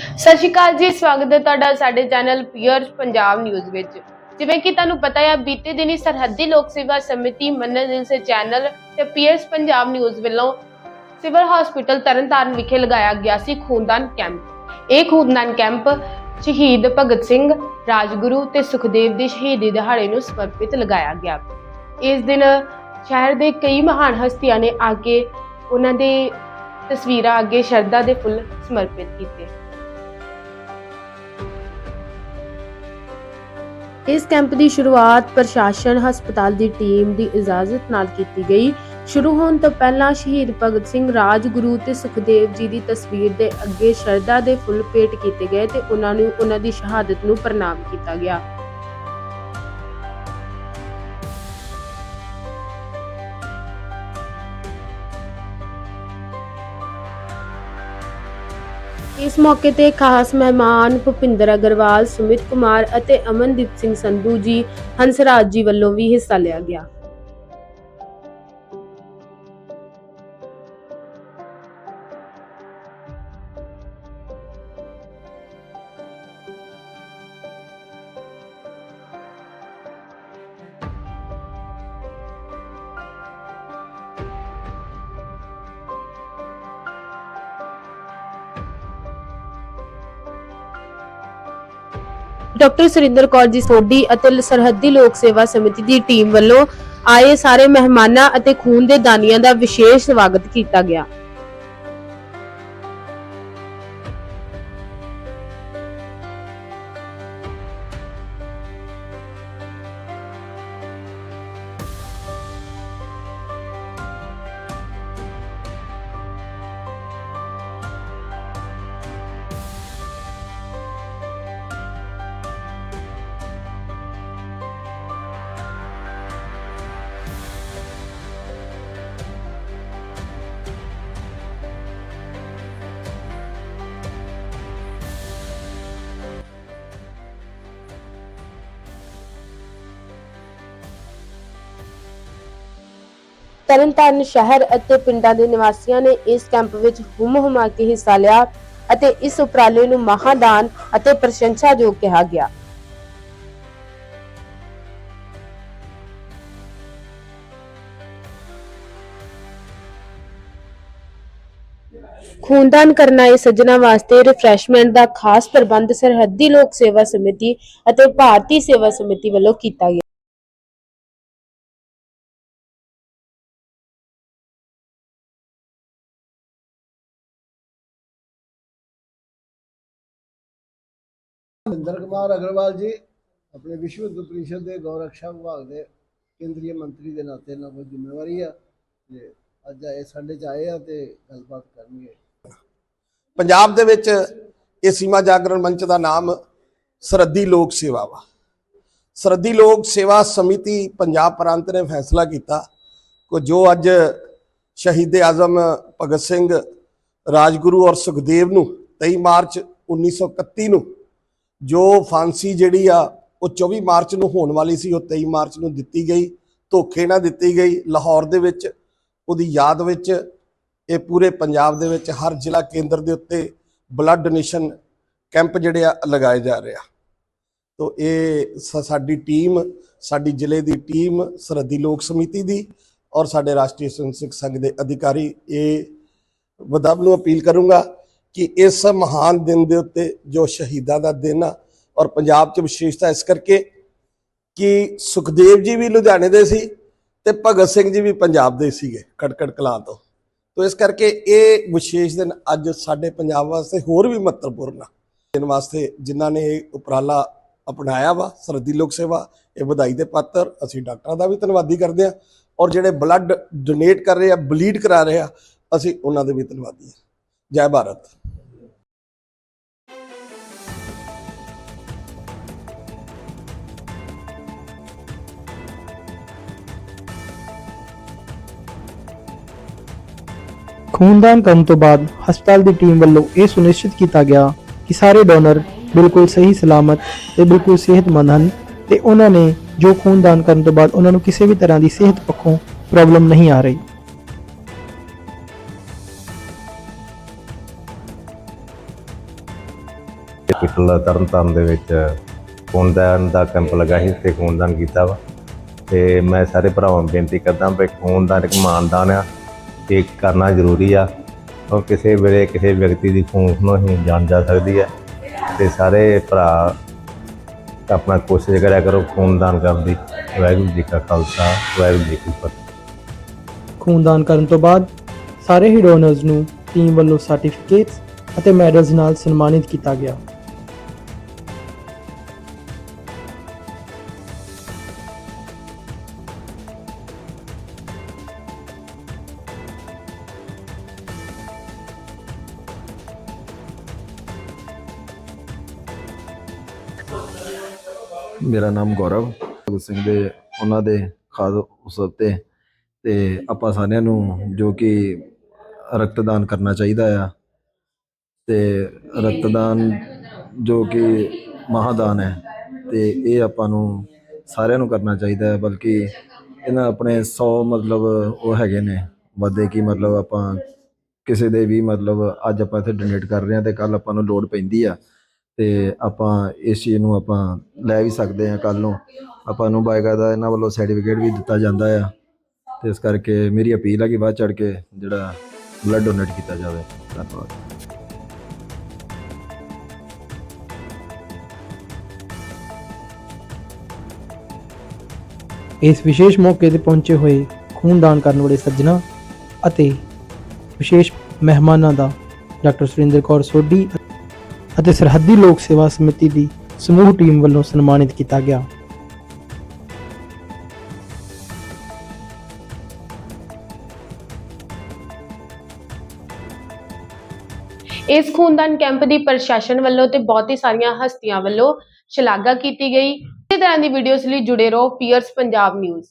ਸਤਿ ਸ਼੍ਰੀ ਅਕਾਲ ਜੀ, ਸਵਾਗਤ ਹੈ ਤੁਹਾਡਾ ਸਾਡੇ ਚੈਨਲ ਪੀਅਰਸ ਪੰਜਾਬ ਨਿਊਜ਼ ਵਿੱਚ। ਜਿਵੇਂ ਕਿ ਤੁਹਾਨੂੰ ਪਤਾ ਹੈ, ਬੀਤੇ ਦਿਨੀ ਸਰਹੱਦੀ ਲੋਕ ਸੇਵਾ ਸਮਿਤੀ ਮੰਨਨ ਦਿਲ ਸੇ ਚੈਨਲ ਤੇ ਪੀਅਰਸ ਪੰਜਾਬ ਨਿਊਜ਼ ਵੱਲੋਂ ਸਿਵਲ ਹਸਪੀਟਲ ਤਰਨਤਾਰਨ ਵਿਖੇ ਲਗਾਇਆ ਗਿਆ ਸੀ ਖੂਨਦਾਨ ਕੈਂਪ। ਇਹ ਖੂਨਦਾਨ ਕੈਂਪ ਸ਼ਹੀਦ ਭਗਤ ਸਿੰਘ, ਰਾਜਗੁਰੂ ਤੇ ਸੁਖਦੇਵ ਦੀ ਸ਼ਹੀਦੀ ਦਿਹਾੜੇ ਨੂੰ ਸਮਰਪਿਤ ਲਗਾਇਆ ਗਿਆ। ਇਸ ਦਿਨ ਸ਼ਹਿਰ ਦੇ ਕਈ ਮਹਾਨ ਹਸਤੀਆਂ ਨੇ ਆ ਕੇ ਉਹਨਾਂ ਦੇ ਤਸਵੀਰਾਂ ਅੱਗੇ ਸ਼ਰਧਾ ਦੇ ਫੁੱਲ ਸਮਰਪਿਤ ਕੀਤੇ। ਇਸ ਕੈਂਪ ਦੀ ਸ਼ੁਰੂਆਤ ਪ੍ਰਸ਼ਾਸਨ, ਹਸਪਤਾਲ ਦੀ ਟੀਮ ਦੀ ਇਜਾਜ਼ਤ ਨਾਲ ਕੀਤੀ ਗਈ। ਸ਼ੁਰੂ ਹੋਣ ਤੋਂ ਪਹਿਲਾਂ ਸ਼ਹੀਦ ਭਗਤ ਸਿੰਘ ਰਾਜਗੁਰੂ ਤੇ ਸੁਖਦੇਵ ਜੀ ਦੀ ਤਸਵੀਰ ਦੇ ਅੱਗੇ ਸ਼ਰਧਾ ਦੇ ਫੁੱਲ ਭੇਟ ਕੀਤੇ ਗਏ ਤੇ ਉਹਨਾਂ ਨੂੰ, ਉਹਨਾਂ ਦੀ ਸ਼ਹਾਦਤ ਨੂੰ ਪ੍ਰਣਾਮ ਕੀਤਾ ਗਿਆ। ਇਸ ਮੌਕੇ ਤੇ ਖਾਸ ਮਹਿਮਾਨ ਭੁਪਿੰਦਰ ਅਗਰਵਾਲ, ਸੁਮਿਤ ਕੁਮਾਰ ਅਤੇ ਅਮਨਦੀਪ ਸਿੰਘ ਸੰਧੂ ਜੀ ਹੰਸਰਾਜ ਜੀ ਵੱਲੋਂ ਵੀ ਹਿੱਸਾ ਲਿਆ ਗਿਆ। ਡਾਕਟਰ ਸੁਰਿੰਦਰ ਕੌਰ ਜੀ ਸੋਢੀ ਅਤੇ ਸਰਹੱਦੀ ਲੋਕ ਸੇਵਾ ਸਮਿਤੀ ਦੀ ਟੀਮ ਵੱਲੋਂ ਆਏ ਸਾਰੇ ਮਹਿਮਾਨਾਂ ਅਤੇ ਖੂਨ ਦੇ ਦਾਨੀਆਂ ਦਾ ਵਿਸ਼ੇਸ਼ ਸਵਾਗਤ ਕੀਤਾ ਗਿਆ। ਤਰਨਤਾਰਨ ਸ਼ਹਿਰ ਅਤੇ ਪਿੰਡਾਂ ਦੇ ਨਿਵਾਸੀਆਂ ਨੇ ਇਸ ਕੈਂਪ ਵਿੱਚ ਹੁਮ ਹੁਮਾ ਕੇ ਹਿੱਸਾ ਲਿਆ ਅਤੇ ਇਸ ਉਪਰਾਲੇ ਨੂੰ ਮਹਾਦਾਨ ਅਤੇ ਪ੍ਰਸ਼ੰਸਾਯੋਗ ਕਿਹਾ ਗਿਆ। ਖੂਨਦਾਨ ਕਰਨ ਆਏ ਸੱਜਣਾ ਵਾਸਤੇ ਰਿਫਰੈਸ਼ਮੈਂਟ ਦਾ ਖਾਸ ਪ੍ਰਬੰਧ ਸਰਹੱਦੀ ਲੋਕ ਸੇਵਾ ਸਮਿਤੀ ਅਤੇ ਭਾਰਤੀ ਸੇਵਾ ਸਮਿਤੀ ਵੱਲੋਂ ਕੀਤਾ ਗਿਆ। ਮਹਿੰਦਰ ਕੁਮਾਰ ਅਗਰਵਾਲ ਜੀ, ਆਪਣੇ ਵਿਸ਼ਵ ਹਿੰਦੂ ਪ੍ਰੀਸ਼ਦ ਦੇ ਗੌ ਵਿਭਾਗ ਦੇ ਕੇਂਦਰੀ ਮੰਤਰੀ ਦੇ ਨਾਤੇ ਨਾਲ ਕੋਈ ਜ਼ਿੰਮੇਵਾਰੀ ਆ ਤੇ ਅੱਜ ਇਹ ਸਾਡੇ ਚ ਆਏ ਆ ਤੇ ਗੱਲਬਾਤ ਕਰਨਗੇ। ਪੰਜਾਬ ਦੇ ਵਿੱਚ ਇਹ ਸੀਮਾ ਜਾਗਰਣ ਮੰਚ ਦਾ ਨਾਮ ਸਰਹੱਦੀ ਲੋਕ ਸੇਵਾ ਵਾ। ਸਰਹੱਦੀ ਲੋਕ ਸੇਵਾ ਸਮਿਤੀ ਪੰਜਾਬ ਪ੍ਰਾਂਤ ਨੇ ਫੈਸਲਾ ਕੀਤਾ ਕਿ ਜੋ ਅੱਜ ਸ਼ਹੀਦ ਆਜ਼ਮ ਭਗਤ ਸਿੰਘ ਰਾਜਗੁਰੂ ਔਰ ਸੁਖਦੇਵ ਨੂੰ 23 ਮਾਰਚ 1931 ਨੂੰ ਜੋ ਫਾਂਸੀ ਜਿਹੜੀ ਆ, ਉਹ 24 ਮਾਰਚ ਨੂੰ ਹੋਣ ਵਾਲੀ ਸੀ, ਉਹ 23 ਮਾਰਚ ਨੂੰ ਦਿੱਤੀ ਗਈ, ਧੋਖੇ ਨਾਲ ਦਿੱਤੀ ਗਈ। ਲਾਹੌਰ ਦੇ ਵਿੱਚ, ਉਹਦੀ ਯਾਦ ਵਿੱਚ, ਇਹ ਪੂਰੇ ਪੰਜਾਬ ਦੇ ਵਿੱਚ, ਹਰ ਜ਼ਿਲ੍ਹਾ ਕੇਂਦਰ ਦੇ ਉੱਤੇ ਬਲੱਡ ਡੋਨੇਸ਼ਨ ਕੈਂਪ ਜਿਹੜੇ ਆ, ਲਗਾਏ ਜਾ ਰਹੇ ਆ। ਤੋ ਇਹ ਸ- ਸਾਡੀ ਟੀਮ, ਸਾਡੀ ਜ਼ਿਲ੍ਹੇ ਦੀ ਟੀਮ, ਸਰਹੱਦੀ ਲੋਕ ਸਮਿਤੀ ਦੀ ਔਰ ਸਾਡੇ ਰਾਸ਼ਟਰੀ ਸਵੈਂ ਸੰਘ ਦੇ ਅਧਿਕਾਰੀ, ਇਹ ਵਧਾਬ ਨੂੰ ਅਪੀਲ ਕਰੂੰਗਾ ਕਿ ਇਸ ਮਹਾਨ ਦਿਨ ਦੇ ਉੱਤੇ ਜੋ ਸ਼ਹੀਦਾਂ ਦਾ ਦਿਨ ਆ, ਔਰ ਪੰਜਾਬ 'ਚ ਵਿਸ਼ੇਸ਼ਤਾ ਇਸ ਕਰਕੇ ਕਿ ਸੁਖਦੇਵ ਜੀ ਵੀ ਲੁਧਿਆਣੇ ਦੇ ਸੀ ਤੇ ਭਗਤ ਸਿੰਘ ਜੀ ਵੀ ਪੰਜਾਬ ਦੇ ਸੀਗੇ, ਕੜਕੜ ਕਲਾਂ ਤੋਂ। ਤੋ ਇਸ ਕਰਕੇ ਇਹ ਵਿਸ਼ੇਸ਼ ਦਿਨ ਅੱਜ ਸਾਡੇ ਪੰਜਾਬ ਵਾਸਤੇ ਹੋਰ ਵੀ ਮਹੱਤਵਪੂਰਨ ਆ। ਦਿਨ ਵਾਸਤੇ ਜਿਨ੍ਹਾਂ ਨੇ ਇਹ ਉਪਰਾਲਾ ਅਪਣਾਇਆ ਵਾ, ਸਰਦੀ ਲੋਕ ਸੇਵਾ, ਇਹ ਵਧਾਈ ਦੇ ਪਾਤਰ, ਅਸੀਂ ਡਾਕਟਰਾਂ ਦਾ ਵੀ ਧੰਨਵਾਦੀ ਕਰਦੇ ਆ ਔਰ ਜਿਹੜੇ ਬਲੱਡ ਡੋਨੇਟ ਕਰ ਰਹੇ ਆ, ਬਲੀਡ ਕਰਾ ਰਹੇ ਆ, ਅਸੀਂ ਉਹਨਾਂ ਦੇ ਵੀ ਧੰਨਵਾਦੀ ਆ ਜੈ ਭਾਰਤ। ਖੂਨਦਾਨ ਕਰਨ ਤੋਂ ਬਾਅਦ ਹਸਪਤਾਲ ਦੀ ਟੀਮ ਵੱਲੋਂ ਇਹ ਸੁਨਿਸ਼ਚਿਤ ਕੀਤਾ ਗਿਆ ਕਿ ਸਾਰੇ ਡੋਨਰ ਬਿਲਕੁਲ ਸਹੀ, ਸਲਾਮਤ ਤੇ ਬਿਲਕੁਲ ਸਿਹਤਮੰਦ ਹਨ ਤੇ ਉਹਨਾਂ ਨੇ ਜੋ ਖੂਨਦਾਨ ਕਰਨ ਤੋਂ ਬਾਅਦ ਉਹਨਾਂ ਨੂੰ ਕਿਸੇ ਵੀ ਤਰ੍ਹਾਂ ਦੀ ਸਿਹਤ ਪੱਖੋਂ ਪ੍ਰੋਬਲਮ ਨਹੀਂ ਆ ਰਹੀ। ਹਸਪੀਟਲ ਤਰਨਤਾਰਨ ਦੇ ਵਿੱਚ ਖੂਨਦਾਨ ਦਾ ਕੈਂਪ ਲੱਗਾ ਸੀ ਤੇ ਖੂਨਦਾਨ ਕੀਤਾ ਵਾ। ਤੇ ਮੈਂ ਸਾਰੇ ਭਰਾਵਾਂ ਨੂੰ ਬੇਨਤੀ ਕਰਦਾ ਵੀ ਖੂਨਦਾਨ ਇੱਕ ਮਾਨਦਾਨ ਆ ਇਹ ਕਰਨਾ ਜ਼ਰੂਰੀ ਆ। ਉਹ ਕਿਸੇ ਵੇਲੇ ਕਿਸੇ ਵਿਅਕਤੀ ਦੀ ਖੂਨ ਨੂੰ ਹੀ ਜਾਣ ਜਾ ਸਕਦੀ ਹੈ ਤੇ ਸਾਰੇ ਭਰਾ ਆਪਣਾ ਕੋਸ਼ਿਸ਼ ਕਰਿਆ ਕਰੋ ਖੂਨਦਾਨ ਕਰਨ ਦੀ। ਵਾਹਿਗੁਰੂ ਜੀ ਕਾ ਖਾਲਸਾ, ਵਾਹਿਗੁਰੂ ਜੀ ਕੀ ਫਤਿਹ। ਖੂਨਦਾਨ ਕਰਨ ਤੋਂ ਬਾਅਦ ਸਾਰੇ ਹੀ ਡੋਨਰਸ ਨੂੰ ਟੀਮ ਵੱਲੋਂ ਸਰਟੀਫਿਕੇਟਸ ਅਤੇ ਮੈਡਲਸ ਨਾਲ ਸਨਮਾਨਿਤ ਕੀਤਾ ਗਿਆ। ਮੇਰਾ ਨਾਮ ਗੌਰਵ, ਭਗਤ ਸਿੰਘ ਦੇ, ਉਹਨਾਂ ਦੇ ਖਾਦ ਉਤਸਵ ਤੇ ਤੇ ਆਪਾਂ ਸਾਰਿਆਂ ਨੂੰ ਜੋ ਕਿ ਰਕਤਦਾਨ ਕਰਨਾ ਚਾਹੀਦਾ ਆ। ਤੇ ਰਕਤਦਾਨ ਜੋ ਕਿ ਮਹਾਦਾਨ ਹੈ, ਤੇ ਇਹ ਆਪਾਂ ਨੂੰ ਸਾਰਿਆਂ ਨੂੰ ਕਰਨਾ ਚਾਹੀਦਾ ਹੈ, ਬਲਕਿ ਇਹਨਾਂ ਆਪਣੇ 100 ਮਤਲਬ ਉਹ ਹੈਗੇ ਨੇ, ਵਾਧੇ ਕੀ ਮਤਲਬ ਆਪਾਂ ਕਿਸੇ ਦੇ ਵੀ ਮਤਲਬ ਅੱਜ ਆਪਾਂ ਇੱਥੇ ਡੋਨੇਟ ਕਰ ਰਹੇ ਹਾਂ ਤੇ ਕੱਲ ਆਪਾਂ ਨੂੰ ਲੋੜ ਪੈਂਦੀ ਆ। ਤੇ ਆਪਾਂ ਇਸ ਚੀਜ਼ ਨੂੰ ਆਪਾਂ ਲੈ ਵੀ ਸਕਦੇ ਹਾਂ ਕੱਲ ਨੂੰ। ਆਪਾਂ ਨੂੰ ਬਾਇਕਾਇਦਾ ਇਹਨਾਂ ਵੱਲੋਂ ਸਰਟੀਫਿਕੇਟ ਵੀ ਦਿੱਤਾ ਜਾਂਦਾ ਆ। ਤੇ ਇਸ ਕਰਕੇ ਮੇਰੀ ਅਪੀਲ ਹੈ ਕਿ ਬਾਅਦ ਚੜ ਕੇ ਜਿਹੜਾ ਬਲੱਡ ਡੋਨੇਟ ਕੀਤਾ ਜਾਵੇ। ਧੰਨਵਾਦ। ਇਸ ਵਿਸ਼ੇਸ਼ ਮੌਕੇ ਤੇ ਪਹੁੰਚੇ ਹੋਏ ਖੂਨਦਾਨ ਕਰਨ ਵਾਲੇ ਸੱਜਣਾ ਅਤੇ ਵਿਸ਼ੇਸ਼ ਮਹਿਮਾਨਾਂ ਦਾ ਡਾਕਟਰ ਸੁਰਿੰਦਰ ਕੌਰ ਸੋਢੀ ਅਤੇ ਸਰਹੱਦੀ ਲੋਕ ਸੇਵਾ ਸਮਿਤੀ ਦੀ ਸਮੂਹ ਟੀਮ ਵੱਲੋਂ ਸਨਮਾਨਿਤ ਕੀਤਾ ਗਿਆ। ਇਸ ਖੂਨਦਾਨ ਕੈਂਪ ਦੀ ਪ੍ਰਸ਼ਾਸਨ ਵੱਲੋਂ ਤੇ ਬਹੁਤ ਹੀ ਸਾਰੀਆਂ ਹਸਤੀਆਂ ਵੱਲੋਂ ਸ਼ਲਾਘਾ ਕੀਤੀ ਗਈ। ਇਸੇ ਤਰ੍ਹਾਂ ਦੀ ਵੀਡੀਓਜ਼ ਲਈ ਜੁੜੇ ਰਹੋ ਪੀਅਰਸ ਪੰਜਾਬ ਨਿਊਜ਼